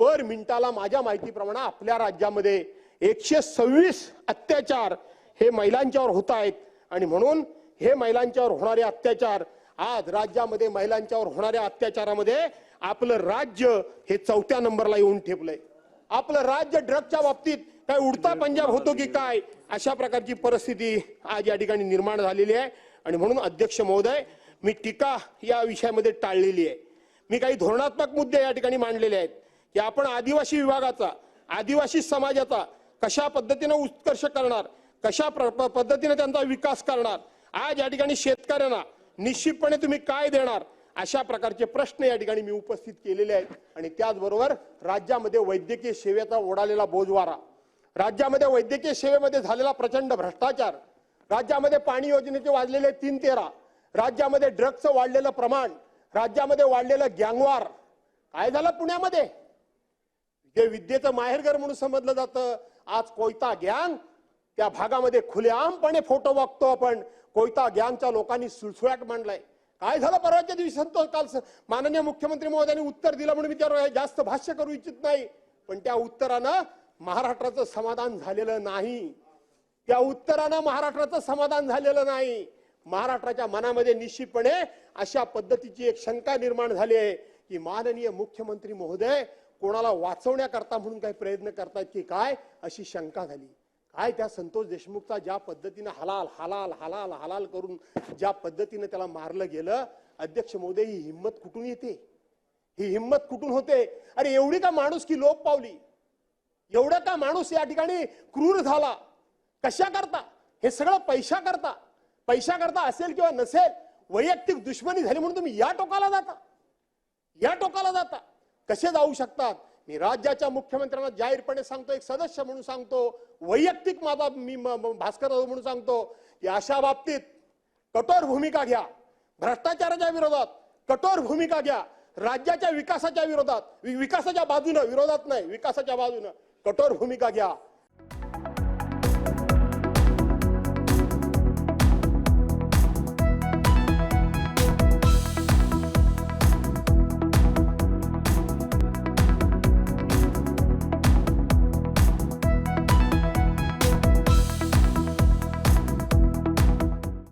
पर मिनिटाला माझ्या माहितीप्रमाणे आपल्या राज्यामध्ये एकशे सव्वीस अत्याचार हे महिलांच्यावर होत आहेत. आणि म्हणून हे महिलांच्यावर होणारे अत्याचार आज राज्यामध्ये महिलांच्यावर होणाऱ्या अत्याचारामध्ये आपलं राज्य हे चौथ्या नंबरला येऊन ठेवलंय आपलं राज्य ड्रगच्या बाबतीत काय उडता पंजाब होतो की काय अशा प्रकारची परिस्थिती आज या ठिकाणी निर्माण झालेली आहे. आणि म्हणून अध्यक्ष महोदय मी टीका या विषयामध्ये टाळलेली आहे. मी काही धोरणात्मक मुद्दे या ठिकाणी मांडलेले आहेत. की आपण आदिवासी विभागाचा आदिवासी समाजाचा कशा पद्धतीनं उत्कर्ष करणार कशा प्र- पद्धतीने त्यांचा विकास करणार आज या ठिकाणी शेतकऱ्यांना निश्चितपणे तुम्ही काय देणार अशा प्रकारचे प्रश्न या ठिकाणी मी उपस्थित केलेले आहेत. आणि त्याचबरोबर राज्यामध्ये वैद्यकीय सेवेचा ओढालेला बोजवारा राज्यामध्ये वैद्यकीय सेवेमध्ये झालेला प्रचंड भ्रष्टाचार राज्यामध्ये पाणी योजनेचे वाजलेले तीन तेरा राज्यामध्ये ड्रग्जचं वाढलेलं प्रमाण राज्यामध्ये वाढलेलं गँगवार. काय झालं पुण्यामध्ये? जे विद्येचं माहेरघर म्हणून समजलं जातं. आज कोयता ज्ञान त्या भागामध्ये खुलेआमपणे फोटो बघतो आपण. कोयता ज्ञानच्या लोकांनी सुळसुळाट मांडलाय. काय झालं परवाच्या दिवशी? संतोष काल स- माननीय मुख्यमंत्री महोदयांनी उत्तर दिलं म्हणून मी त्यावर जास्त भाष्य करू इच्छित नाही. पण त्या उत्तरानं महाराष्ट्राचं समाधान झालेलं नाही. त्या उत्तरानं महाराष्ट्राचं समाधान झालेलं नाही. महाराष्ट्राच्या मनामध्ये निश्चितपणे अशा पद्धतीची एक शंका निर्माण झाली आहे की माननीय मुख्यमंत्री महोदय कोणाला वाचवण्याकरता म्हणून काही प्रयत्न करतायत की काय? अशी शंका झाली. काय त्या संतोष देशमुखचा ज्या पद्धतीनं हलाल हलाल हलाल हलाल करून ज्या पद्धतीनं त्याला मारलं गेलं अध्यक्ष मोदय ही हिंमत कुठून येते? ही हिंमत कुठून होते? अरे एवढी का माणूस की लोप पावली? एवढा का माणूस या ठिकाणी क्रूर झाला? कशा करता? हे सगळं पैशा करता? पैशा करता असेल किंवा नसेल वैयक्तिक दुश्मनी झाली म्हणून तुम्ही या टोकाला जाता. या टोकाला जाता. कसे जाऊ शकतात? मी राज्याच्या मुख्यमंत्र्यांना जाहीरपणे सांगतो एक सदस्य म्हणून सांगतो वैयक्तिक माझा मी म- भास्कर म्हणून सांगतो की अशा बाबतीत कठोर भूमिका घ्या. भ्रष्टाचाराच्या विरोधात कठोर भूमिका घ्या. राज्याच्या विकासाच्या विरोधात वि- विकासाच्या बाजूनं विरोधात नाही विकासाच्या बाजूनं कठोर भूमिका घ्या.